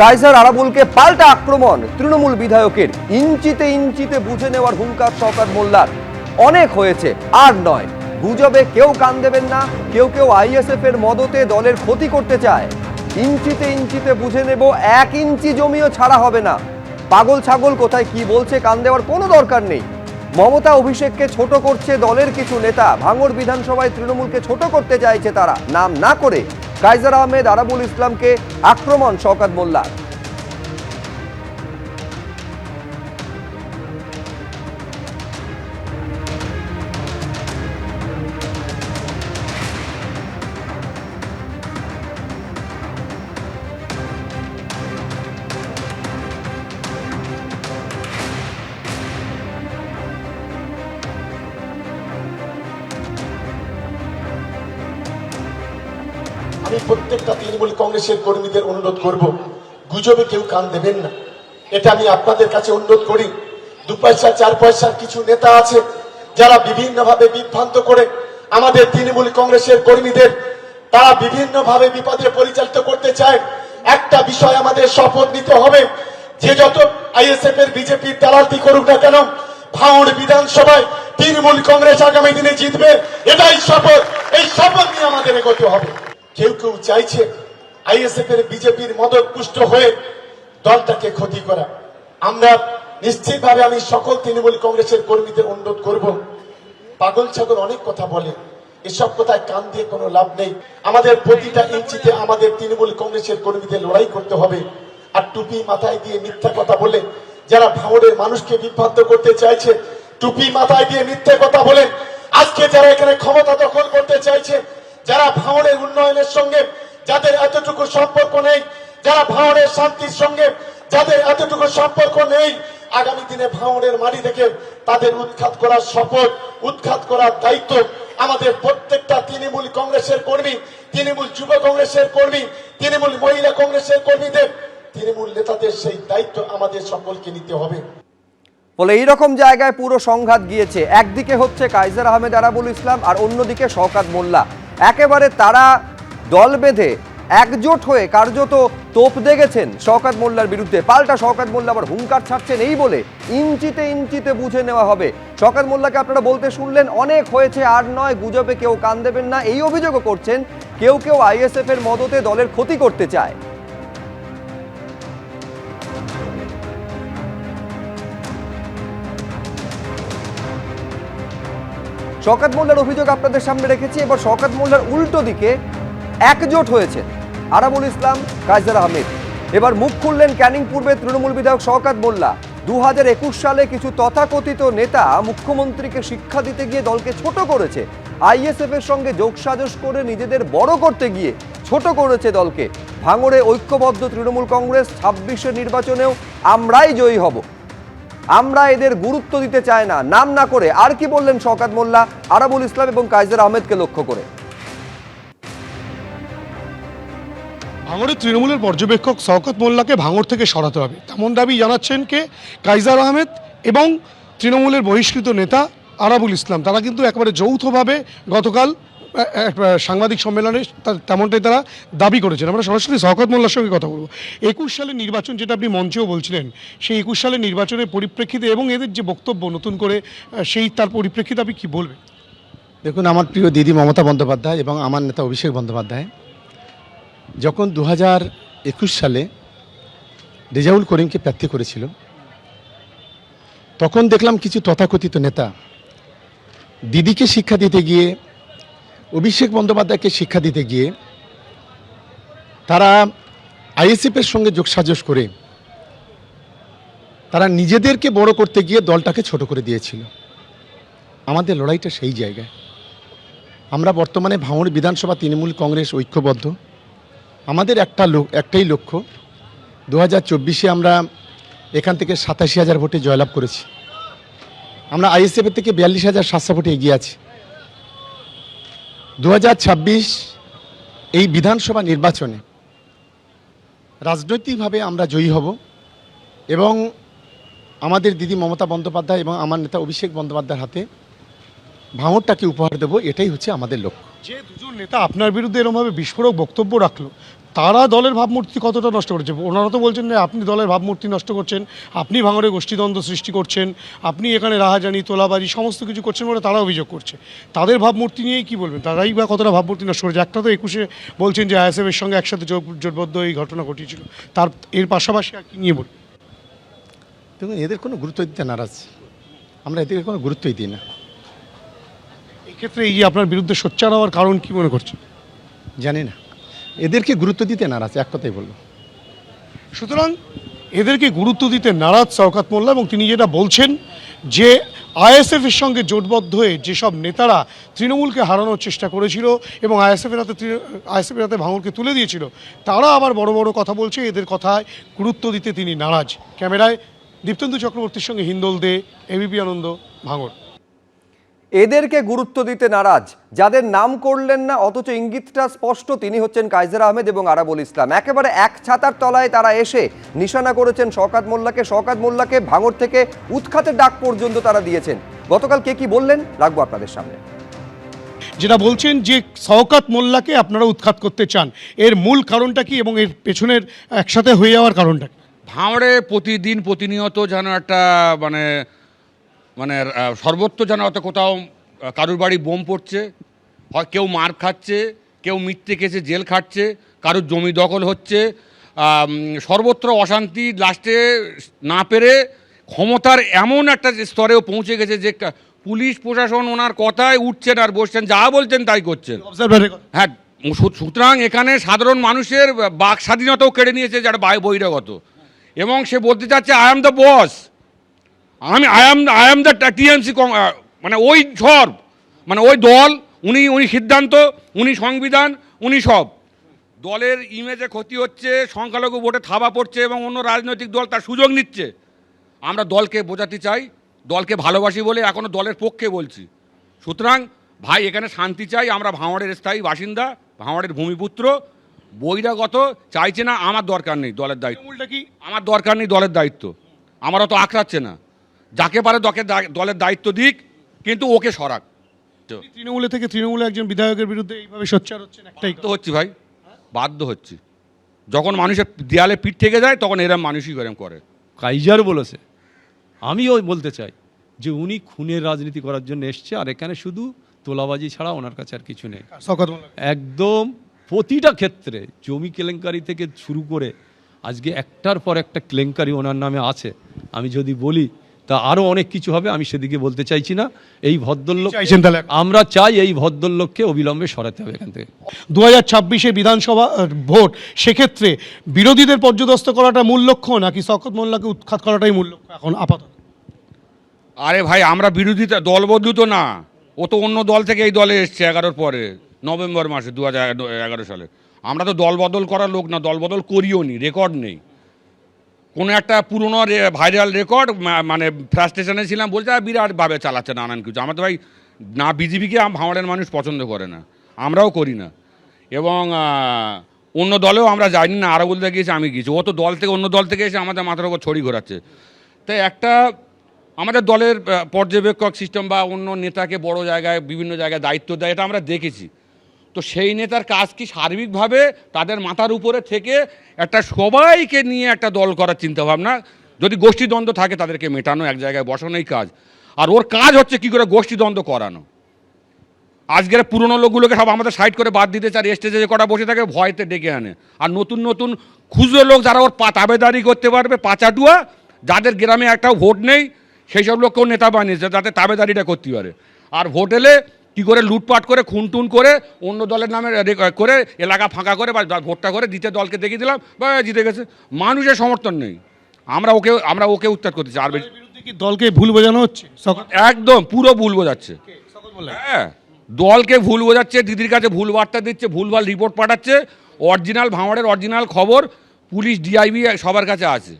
Kaiser আরাবুলকে পাল্টা আক্রমণ। তৃণমূল বিধায়কের ইঞ্চিতে ইঞ্চিতে বুঝে নেওয়ার হুঙ্কার শওকাত মোল্লার। অনেক হয়েছে, আর নয়। গুজবে কেউ কান দেবেন না, কেউ কেউ আইএসএফ এর মদতে দলের ক্ষতি করতে চায়। ইঞ্চিতে ইঞ্চিতে বুঝে নেব, এক ইঞ্চি জমিও ছাড়া হবে না। পাগল ছাগল কোথায় কি বলছে কান দেওয়ার কোনো দরকার নেই। মমতা অভিষেককে ছোট করছে দলের কিছু নেতা, ভাঙড় বিধানসভায় তৃণমূলকে ছোট করতে চাইছে তারা। নাম না করে কাইজার আহমেদ আরাবুল ইসলামকে আক্রমণ শওকাত মোল্লা আমি প্রত্যেকটা তৃণমূল কংগ্রেসের কর্মীদের অনুরোধ করব, গুজবে কেউ কান দেবেন না। এটা আমি আপনাদের কাছে অনুরোধ করি। দু পয়সা, চার পয়সার কিছু নেতা আছে যারা বিভিন্নভাবে বিভ্রান্ত করে আমাদের তৃণমূল কংগ্রেসের কর্মীদের, তারা বিভিন্নভাবে বিপদে পরিচালিত করতে চায়। একটা বিষয় আমাদের শপথ নিতে হবে, যে যত আইএসএফ এর বিজেপির দালালতি করুক না কেন ভাঙড় বিধানসভায় তৃণমূল কংগ্রেস আগামী দিনে জিতবে। এটাই শপথ। এই শপথ নিয়ে আমাদের এগোতে হবে। কেউ কেউ চাইছে আইএসএফ এর বিজেপির মদত পুষ্ট হয়ে দলটাকে ক্ষতি করা। আমরা নিশ্চিতভাবে আমি সকল তৃণমূল কংগ্রেসের কর্মীদের অনুরোধ করব, পাগল ছাগল অনেক কথা বলে, এসব কথায় কান দিয়ে কোনো লাভ নেই। আমাদের প্রতিটা ইঞ্চিতে আমাদের তৃণমূল কংগ্রেসের কর্মীদের লড়াই করতে হবে। আর টুপি মাথায় দিয়ে মিথ্যা কথা বলে, যারা ভাঙড়ের মানুষকে বিভ্রান্ত করতে চাইছে, টুপি মাথায় দিয়ে মিথ্যে কথা বলেন আজকে যারা এখানে ক্ষমতা দখল করতে চাইছে যারা ভাঙড়ের উন্নয়নের সঙ্গে, যাদের এতটুকু সম্পর্ক নেই, যারা ভাঙড়ের শান্তির সঙ্গে, যাদের এতটুকু সম্পর্ক নেই, আগামী দিনে ভাঙড়ের মাটি থেকে তাদের উৎখাত করার শপথ, উৎখাত করার দায়িত্ব আমাদের প্রত্যেকটা তৃণমূল কংগ্রেসের কর্মী, তৃণমূল যুব কংগ্রেসের কর্মী, তৃণমূল মহিলা কংগ্রেসের কর্মীদের, তৃণমূল নেতাদের সেই দায়িত্ব আমাদের সকলকে নিতে হবে। ফলে এইরকম জায়গায় পুরো সংঘাত গিয়েছে। একদিকে হচ্ছে কাইজার আহমেদ আরাবুল ইসলাম আর অন্যদিকে শওকাত মোল্লা। একেবারে তারা দল বেঁধে একজোট হয়ে কার্যত তোপ দেখেছেন শওকাত মোল্লার বিরুদ্ধে। পাল্টা শওকাত মোল্লা আবার হুঙ্কার ছাড়ছেন এই বলে ইঞ্চিতে ইঞ্চিতে বুঝে নেওয়া হবে। শওকাত মোল্লাকে আপনারা বলতে শুনলেন, অনেক হয়েছে, আর নয়, গুজবে কেউ কান দেবেন না। এই অভিযোগও করছেন, কেউ কেউ আইএসএফ এর মদতে দলের ক্ষতি করতে চায়। শওকাত মোল্লার অভিযোগ আপনাদের সামনে রেখেছি। এবার শওকাত মোল্লার উল্টো দিকে একজোট হয়েছে আরাবুল ইসলাম কাইজার আহমেদ। এবার মুখ খুললেন ক্যানিং পূর্বে তৃণমূল বিধায়ক শওকাত মোল্লা। দু হাজার একুশ সালে কিছু তথাকথিত নেতা মুখ্যমন্ত্রীকে শিক্ষা দিতে গিয়ে দলকে ছোট করেছে। আইএসএফ এর সঙ্গে যোগসাজশ করে নিজেদের বড় করতে গিয়ে ছোট করেছে দলকে। ভাঙড়ে ঐক্যবদ্ধ তৃণমূল কংগ্রেস ছাব্বিশের নির্বাচনেও আমরাই জয়ী হব। আমরা এদের গুরুত্ব দিতে চাই না। নাম না করে আর কি বললেন শওকাত মোল্লা, আরাবুল ইসলাম এবং কাইজার আহমেদকে লক্ষ্য করে? ভাঙড়ের তৃণমূলের পর্যবেক্ষক শওকত মোল্লাকে ভাঙড় থেকে সরাতে হবে। তেমন দাবি জানাচ্ছেন কে? কাইজার আহমেদ এবং তৃণমূলের বহিষ্কৃত নেতা আরাবুল ইসলাম। তারা কিন্তু একেবারে যৌথভাবে গতকাল সাংবাদিক সম্মেলনে তেমনটাই তারা দাবি করেছেন। আমরা সরাসরি শওকত মোল্লার সঙ্গে কথা বলব। একুশ সালের নির্বাচন যেটা আপনি মঞ্চেও বলছিলেন, সেই একুশ সালের নির্বাচনের পরিপ্রেক্ষিতে এবং এদের যে বক্তব্য নতুন করে সেই তার পরিপ্রেক্ষিতে আপনি কী বলবেন? দেখুন, আমার প্রিয় দিদি মমতা বন্দ্যোপাধ্যায় এবং আমার নেতা অভিষেক বন্দ্যোপাধ্যায়, যখন দু হাজার একুশ সালে রেজাউল করিমকে প্রার্থী করেছিল, তখন দেখলাম কিছু তথাকথিত নেতা দিদিকে শিক্ষা দিতে গিয়ে অভিষেক বন্দ্যোপাধ্যায়কে শিক্ষা দিতে গিয়ে তারা আইএসএফের সঙ্গে যোগসাজশ করে তারা নিজেদেরকে বড় করতে গিয়ে দলটাকে ছোট করে দিয়েছিল। আমাদের লড়াইটা সেই জায়গায়। আমরা বর্তমানে ভাঙড় বিধানসভা তৃণমূল কংগ্রেস ঐক্যবদ্ধ। আমাদের একটা একটাই লক্ষ্য। দু হাজার চব্বিশে আমরা এখান থেকে সাতাশি হাজার ভোটে জয়লাভ করেছি। আমরা আইএসএফের থেকে বিয়াল্লিশ হাজার সাতশো ভোটে এগিয়ে আছি। দু হাজার ছাব্বিশ এই বিধানসভা নির্বাচনে রাজনৈতিকভাবে আমরা জয়ী হব এবং আমাদের দিদি মমতা বন্দ্যোপাধ্যায় এবং আমার নেতা অভিষেক বন্দ্যোপাধ্যায়ের হাতে ভাঙরটাকে উপহার দেবো, এটাই হচ্ছে আমাদের লক্ষ্য। যে দুজন নেতা আপনার বিরুদ্ধে এরমভাবে বিস্ফোরক বক্তব্য রাখল তারা দলের ভাবমূর্তি কতটা নষ্ট করেছে? ওনারা তো বলছেন যে আপনি দলের ভাবমূর্তি নষ্ট করছেন আপনি ভাঙড়ে গোষ্ঠীদ্বন্দ্ব সৃষ্টি করছেন আপনি এখানে রাহাজানি তোলাবাজি সমস্ত কিছু করছেন বলে তারা অভিযোগ করছে। তাদের ভাবমূর্তি নিয়েই কি বলবেন? তারাই বা কতটা ভাবমূর্তি নষ্ট করেছে? একটা তো একুশে বলছেন যে আইএসএফের সঙ্গে একসাথে জোট- জোটবদ্ধ এই ঘটনা ঘটিয়েছিল। তার এর পাশাপাশি আর কি নিয়ে বলবেন? দেখুন এদের কোনো গুরুত্ব দিতে নারাজ। আমরা এদেরকে কোনো গুরুত্বই দিই না। এক্ষেত্রে এই যে আপনার বিরুদ্ধে সোচ্চার হওয়ার কারণ কি মনে করছেন? জানি না। এদেরকে গুরুত্ব দিতে নারাজ, এক কথাই বলব। সুতরাং এদেরকে গুরুত্ব দিতে নারাজ শওকাত মোল্লা এবং তিনি যেটা বলছেন যে আইএসএফ এর সঙ্গে জোটবদ্ধ হয়ে যেসব নেতারা তৃণমূলকে হারানোর চেষ্টা করেছিল এবং আইএসএফের হাতে আইএসএফের হাতে ভাঙরকে তুলে দিয়েছিল, তারা আবার বড় বড় কথা বলছে, এদের কথায় গুরুত্ব দিতে তিনি নারাজ। ক্যামেরায় দীপ্তেন্দু চক্রবর্তীর সঙ্গে হিন্দোল দে, এবিপি আনন্দ ভাঙর এদেরকে গুরুত্ব দিতে নারাজ। যাদের নাম করলেন না অথচ ইঙ্গিতটা স্পষ্ট তিনি হচ্ছেন কাইজার আহমেদ এবং আরাবুল ইসলাম। একেবারে এক ছাতার তলায় তারা এসে নিশানা করেছেন শওকাত মোল্লাকে। শওকাত মোল্লাকে ভাঙর থেকে উৎখাতের ডাক পর্যন্ত তারা দিয়েছেন। গতকাল কে কি বললেন রাখব আপনাদের সামনে। যেটা বলছেন যে শওকাত মোল্লাকে আপনারা উৎখাত করতে চান এর মূল কারণটা কি এবং এর পেছনের একসাথে হয়ে যাওয়ার কারণটা কি? ভাঁড়ে প্রতিদিন প্রতিনিয়ত যেন একটা মানে মানে সর্বত্র যেন অত কোথাও কারুর বাড়ি বোম পড়ছে হয় কেউ মার খাচ্ছে কেউ মিথ্যে কেসে জেল খাটছে কারুর জমি দখল হচ্ছে সর্বত্র অশান্তি লাস্টে না পেরে ক্ষমতার এমন একটা স্তরেও পৌঁছে গেছে যে পুলিশ প্রশাসন ওনার কথায় উঠছেন আর বসছেন যা বলছেন তাই করছেন। হ্যাঁ সুতরাং এখানে সাধারণ মানুষের বাক স্বাধীনতাও কেড়ে নিয়েছে যারা বহিরাগত। এবং সে বলতে চাচ্ছে আই এম দ্য বস আমি I am I am the TMC মানে ওই সব মানে ওই দল উনি উনি সিদ্ধান্ত উনি সংবিধান উনি সব। দলের ইমেজে ক্ষতি হচ্ছে সংখ্যালঘু ভোটে থাবা পড়ছে এবং অন্য রাজনৈতিক দল তার সুযোগ নিচ্ছে। আমরা দলকে বোঝাতে চাই দলকে ভালোবাসি বলে এখনও দলের পক্ষে বলছি। সুতরাং ভাই এখানে শান্তি চাই আমরা ভাঁড়ের স্থায়ী বাসিন্দা ভাঁড়ের ভূমিপুত্র। বহিরাগত চাইছে না আমার দরকার নেই দলের দায়িত্ব। কি? আমার দরকার নেই দলের দায়িত্ব। আমারও তো আঁকড়াচ্ছে না। যাকে পারে দকে দলের দায়িত্ব দিক কিন্তু ওকে সরাক। তো তৃণমূলে থেকে তৃণমূলে একজন বিধায়কের বিরুদ্ধে এইভাবে সোচ্চার হচ্ছেন একটাই বাধ্য হচ্ছি ভাই বাধ্য হচ্ছি। যখন মানুষের দেয়ালে পিঠ থেকে যায় তখন এরম মানুষই এরম করে। কাইজার বলেছে। আমিও বলতে চাই যে উনি খুনের রাজনীতি করার জন্য এসছে আর এখানে শুধু তোলাবাজি ছাড়া ওনার কাছে আর কিছু নেই। একদম প্রতিটা ক্ষেত্রে জমি কেলেঙ্কারি থেকে শুরু করে আজকে একটার পর একটা কেলেঙ্কারি ওনার নামে আছে। আমি যদি বলি তা আরও অনেক কিছু হবে আমি সেদিকে বলতে চাইছি না। এই ভদ্রলোক চাইছেন তাহলে? আমরা চাই এই ভদ্রলোককে অবিলম্বে সরাতে হবে এখান থেকে। দু হাজার ছাব্বিশে বিধানসভা ভোট সেক্ষেত্রে বিরোধীদের পর্যদস্ত করাটা মূল লক্ষ্য নাকি শওকত মোল্লাকে উৎখাত করাটাই মূল লক্ষ্য এখন আপাতত? আরে ভাই আমরা বিরোধিতা দলবদ্ধ তো না। ও তো অন্য দল থেকে এই দলে এসছে এগারোর পরে নভেম্বর মাসে দু হাজার এগারো সালে। আমরা তো দল বদল করার লোক না দল বদল করিও নি রেকর্ড নেই। কোনো একটা পুরনো ভাইরাল রেকর্ড মানে ফ্রাস্ট্রেশনে ছিলাম বলছে "আহ, বিরাটভাবে চালাচ্ছে নানান কিছু। আমার তো ভাই না বিজেপিকে ভাঙড়ের মানুষ পছন্দ করে না। আমরাও করি না। এবং অন্য দলেও আমরা যাইনি না আরও বলতে গিয়েছি আমি গিয়েছি। ও তো দল থেকে অন্য দল থেকে এসে আমাদের মাথার উপর ছড়ি ঘোরাচ্ছে। তাই একটা আমাদের দলের পর্যবেক্ষক সিস্টেম বা অন্য নেতাকে বড় জায়গায় বিভিন্ন জায়গায় দায়িত্ব দেয় এটা আমরা দেখেছি। তো সেই নেতার কাজ কি সার্বিকভাবে তাদের মাথার উপরে থেকে একটা সবাইকে নিয়ে একটা দল করার চিন্তাভাবনা? যদি গোষ্ঠীদ্বন্দ্ব থাকে তাদেরকে মেটানো, এক জায়গায় বসানোই কাজ। আর ওর কাজ হচ্ছে কি করে গোষ্ঠীদ্বন্দ্ব করানো? আজকের পুরনো লোকগুলোকে সব আমাদের সাইড করে বাদ দিতে চার স্টেজে যে কটা বসে থাকে ভয়তে ডেকে আনে। আর নতুন নতুন খুচরো লোক যারা ওর পা তাবেদারি করতে পারবে পাচাটুয়া যাদের গ্রামে একটাও ভোট নেই সেই সব লোককেও নেতা বানিয়েছে যাতে তাবেদারিটা করতে পারে। আর ভোট এলে কী করে লুটপাট করে খুনটুন করে অন্য দলের নামে করে এলাকা ফাঁকা করে বা ভোটটা করে দ্বিতীয় দলকে দেখিয়ে দিলাম বা জিতে গেছে। মানুষের সমর্থন নেই। আমরা ওকে আমরা ওকে উত্তাদ করতে চাই। আর বেশি কি দলকে ভুল বোঝানো হচ্ছে? একদম পুরো ভুল বোঝাচ্ছে। হ্যাঁ দলকে ভুল বোঝাচ্ছে দিদির কাছে ভুল বার্তা দিচ্ছে ভুলভাল রিপোর্ট পাঠাচ্ছে। অরিজিনাল ভাঙড়ের অরিজিনাল খবর পুলিশ ডিআইবি সবার কাছে আছে।